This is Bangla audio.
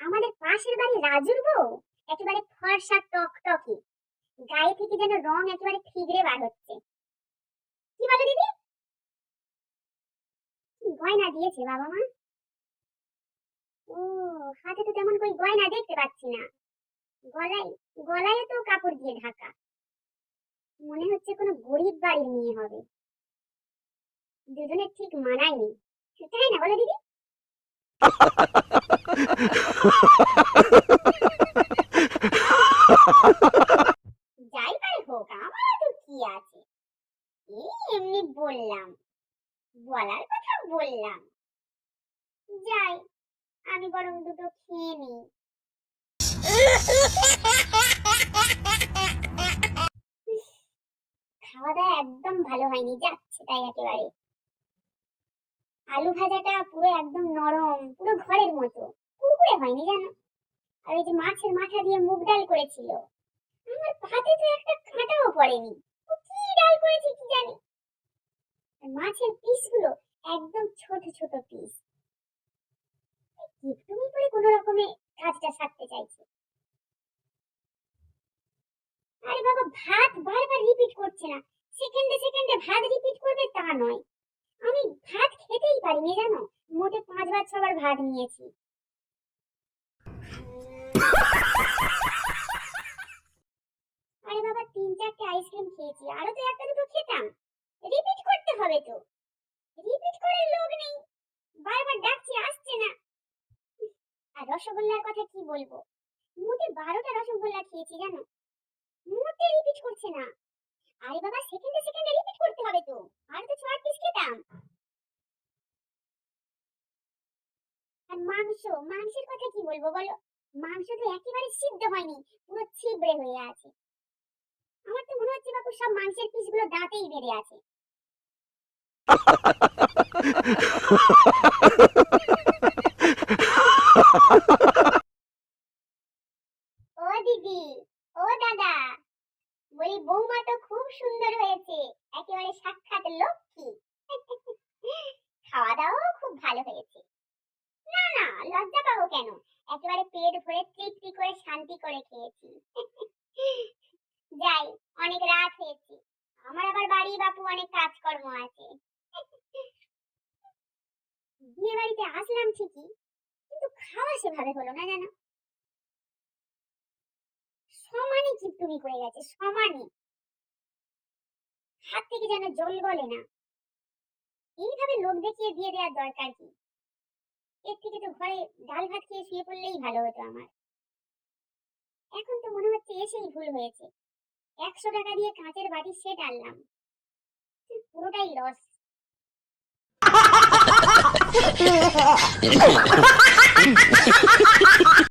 আমাদের পাশের বাড়ি রাজুর বউ একেবারে ফর্সা টকটকে। গায়ে থেকে যেন রং একেবারে ঠিকরে বার হচ্ছে। কি বলে দিদি? গয়না দিয়েছে বাবা মা? ও, হাতে তো তেমন কই গয়না দেখতে পাচ্ছি না। গলায় গলায় তো কাপড় দিয়ে ঢাকা। মনে হচ্ছে কোনো গরিব বাড়ির মেয়ে হবে। দুজনের ঠিক মানায়নি। তাই না বলো দিদি? যাই পারে হোক আমার তো কি আছে। এই এমনি বললাম। বলার কথা বললাম। আমি বরং দুটো খেয়ে নিই খাওয়া একদম ভালো হয়নি, যাচ্ছে তাই একেবারে। আলু ভাজাটা পুরো একদম নরম, পুরো ঘরের মতো কুরকুরে হয়নি জানো? আর ওই যে মাছের মাথা দিয়ে মুগ ডাল করেছিল। আমার ভাতে তো একটা কাঁটাও পড়েনি। কি ডাল করেছে কি জানি? মাছের পিসগুলো একদম ছোট ছোট পিস কিপটুমি করে কোনো রকমে কাজটা সারতে চাইছে। আরে বাবা, ভাত বারবার রিপিট করছে না। সেকেন্ডে সেকেন্ডে ভাত রিপিট করবে তা নয়। আমি ভাত খেতেই পারিনি, জানো? মোটে পাঁচবার, ছবার ভাত নিয়েছি। আরে বাবা, তিন চারটে আইসক্রিম খেয়েছি। আরও তো একটা দুটো খেতাম। রিপিট করতে হবে তো। রিপিট করার লোক নেই। বারবার ডাকছি আসছে না আর রসগোল্লার কথা কি বলব? মোটে বারোটা রসগোল্লা খেয়েছি, জানো? মোটে রিপিট করছে না। আরে বাবা সেকেন্ডে সেকেন্ডে রিপিট করতে হবে তো। আর তো ছয় পিস খেতাম। আর মাংস, মাংসের কথা কি বলব বলো? মাংস তো একেবারে সিদ্ধ হয়নি, পুরো ছিবড়ে হয়ে আছে। আমার তো মনে হচ্ছে বাপু, সব মাংসের পিসগুলো দাঁতেই বেড়ে আছে। দিদি। ও দাদা বলি বৌমা তো খুব সুন্দর হয়েছে, একেবারে সাক্ষাৎ লক্ষ্মী। খাওয়া দাওয়াও খুব ভালো হয়েছে। না না, লজ্জা পাবো কেন? একেবারে পেট ভরে তৃপ্তি করে শান্তি করে খেয়েছি। যাই, অনেক রাত হয়েছে। আমার আবার বাড়ি বাপু অনেক কাজকর্ম আছে। বিয়ে বাড়িতে আসলাম ঠিকই, কিন্তু খাওয়া সেভাবে হলো না জানো? সমানই চিপটুমি করে গেছে, সমানই। হাত থেকে যেন জল গলে না। এইভাবে লোক দেখিয়ে দিয়ে দেওয়ার দরকার কি? এর থেকে তো ঘরে ডাল ভাত খেয়ে শুয়ে পড়লেই ভালো হতো আমার। এখন তো মনে হচ্ছে এসেই ভুল হয়েছে। একশো টাকা দিয়ে কাঁচের বাটির সেট আনলাম পুরোটাই লস